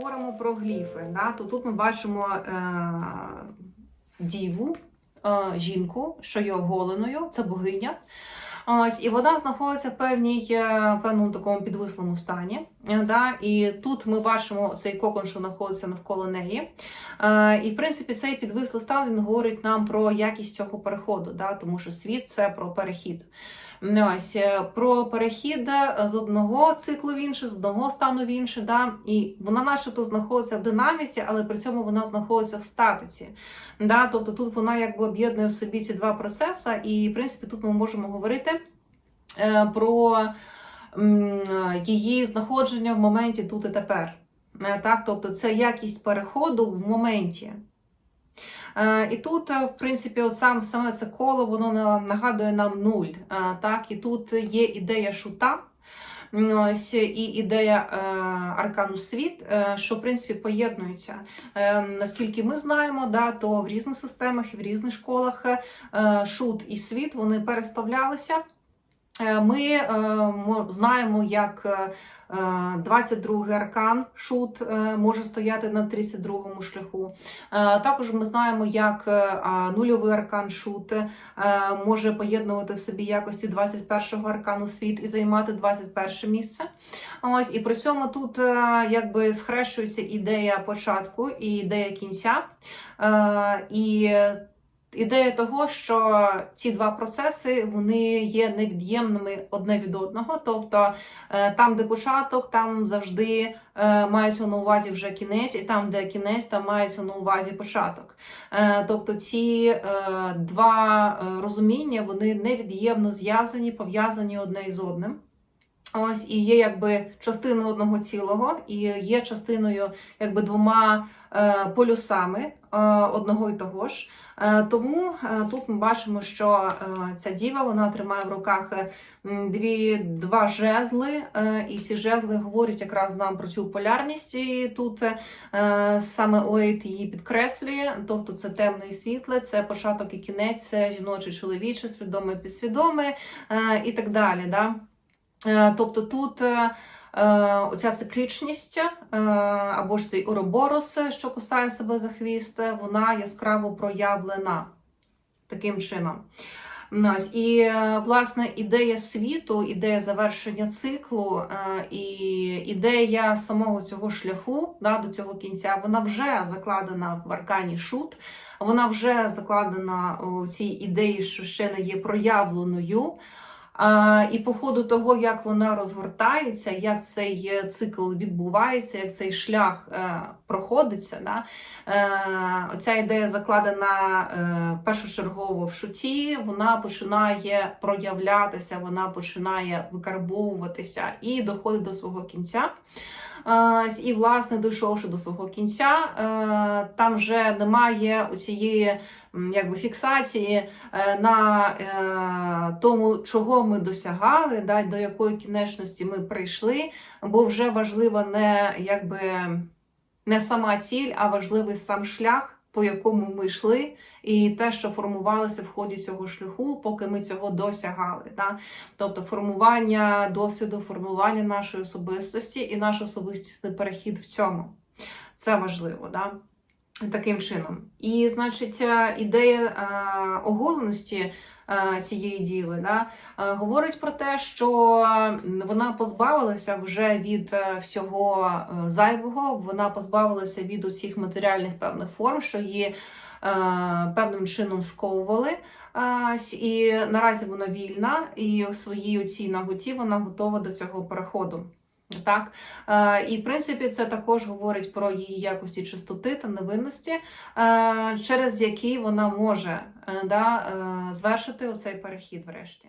говоримо про гліфи, да, то тут ми бачимо е, діву, е, жінку, що є оголеною, це богиня. Ось, і вона знаходиться в певній, е, певному такому підвислому стані. е, Да? І тут ми бачимо цей кокон, що знаходиться навколо неї. Е, і, в принципі, цей підвислий стан він говорить нам про якість цього переходу, да? тому що світ це про перехід. Ось е, про перехід е, з одного циклу в інший, з одного стану в інший. Да? І вона начебто знаходиться в динаміці, але при цьому вона знаходиться в статиці. Да? Тобто тут вона якби об'єднує в собі ці два процеси, і в принципі тут ми можемо говорити е, про її знаходження в моменті тут і тепер. Так? Тобто це якість переходу в моменті. Е, І тут, е, в принципі, сам, саме це коло воно на- нагадує нам нуль. Е, Так? І тут є ідея шута. Ось і ідея аркану світ, що в принципі поєднуються. Е, наскільки ми знаємо, да, то в різних системах і в різних школах шут і світ вони переставлялися. Е, Ми е, знаємо, як е, 22-й аркан шут е, може стояти на 32-му шляху. Е, Також ми знаємо, як е, нульовий аркан шут е, може поєднувати в собі якості 21-го аркану світ і займати 21 місце. Ось і при цьому тут е, якби схрещується ідея початку і ідея кінця. Е, І ідея того, що ці два процеси вони є невід'ємними одне від одного. Тобто е, там, де початок, там завжди е, мається на увазі вже кінець, і там, де кінець, там мається на увазі початок. Е, Тобто ці два розуміння вони невід'ємно зв'язані, пов'язані одне із одним. Ось і є якби частиною одного цілого, і є частиною якби двома е, полюсами е, одного і того ж. Е, тому е, тут ми бачимо, що е, ця діва вона тримає в руках е, дві, два жезли, е, і ці жезли говорять якраз нам про цю полярність. І тут е, саме Оейт її підкреслює, тобто це темне і світле, це початок і кінець, це жіноче, чоловіче, свідоме, підсвідоме е, і так далі. Да? Е, Тобто тут е, е, оця циклічність або ж цей уроборос, що кусає себе за хвіст, вона яскраво проявлена таким чином. І власне ідея світу, ідея завершення циклу і ідея самого цього шляху да, до цього кінця, вона вже закладена в аркані шут, вона вже закладена у цій ідеї, що ще не є проявленою. А, І по ходу того, як вона розгортається, як цей е, цикл відбувається, як цей шлях е, проходиться, да, е, оця ідея закладена першочергово в шуті, вона починає проявлятися, вона починає викарбовуватися і доходить до свого кінця. І, власне, дійшовши до свого кінця, е, там вже немає цієї якби, фіксації е, на е, тому, чого ми досягали, да, до якої кінечності ми прийшли, бо вже важлива не якби не сама ціль, а важливий сам шлях, по якому ми йшли, і те, що формувалося в ході цього шляху, поки ми цього досягали. Да? Тобто формування досвіду, формування нашої особистості і наш особистісний перехід в цьому. Це важливо. Да? Таким чином. І, значить, е, ідея е, оголеності цієї діви да, е, говорить про те, що вона позбавилася вже від е, всього е, зайвого, вона позбавилася від усіх матеріальних певних форм, що її е, певним чином сковували. Е, І наразі вона вільна, і у своїй цій наготі вона готова до цього переходу. Так, Е, і в принципі це також говорить про її якості чистоти та невинності, е, через які вона може е, да, звершити оцей перехід врешті.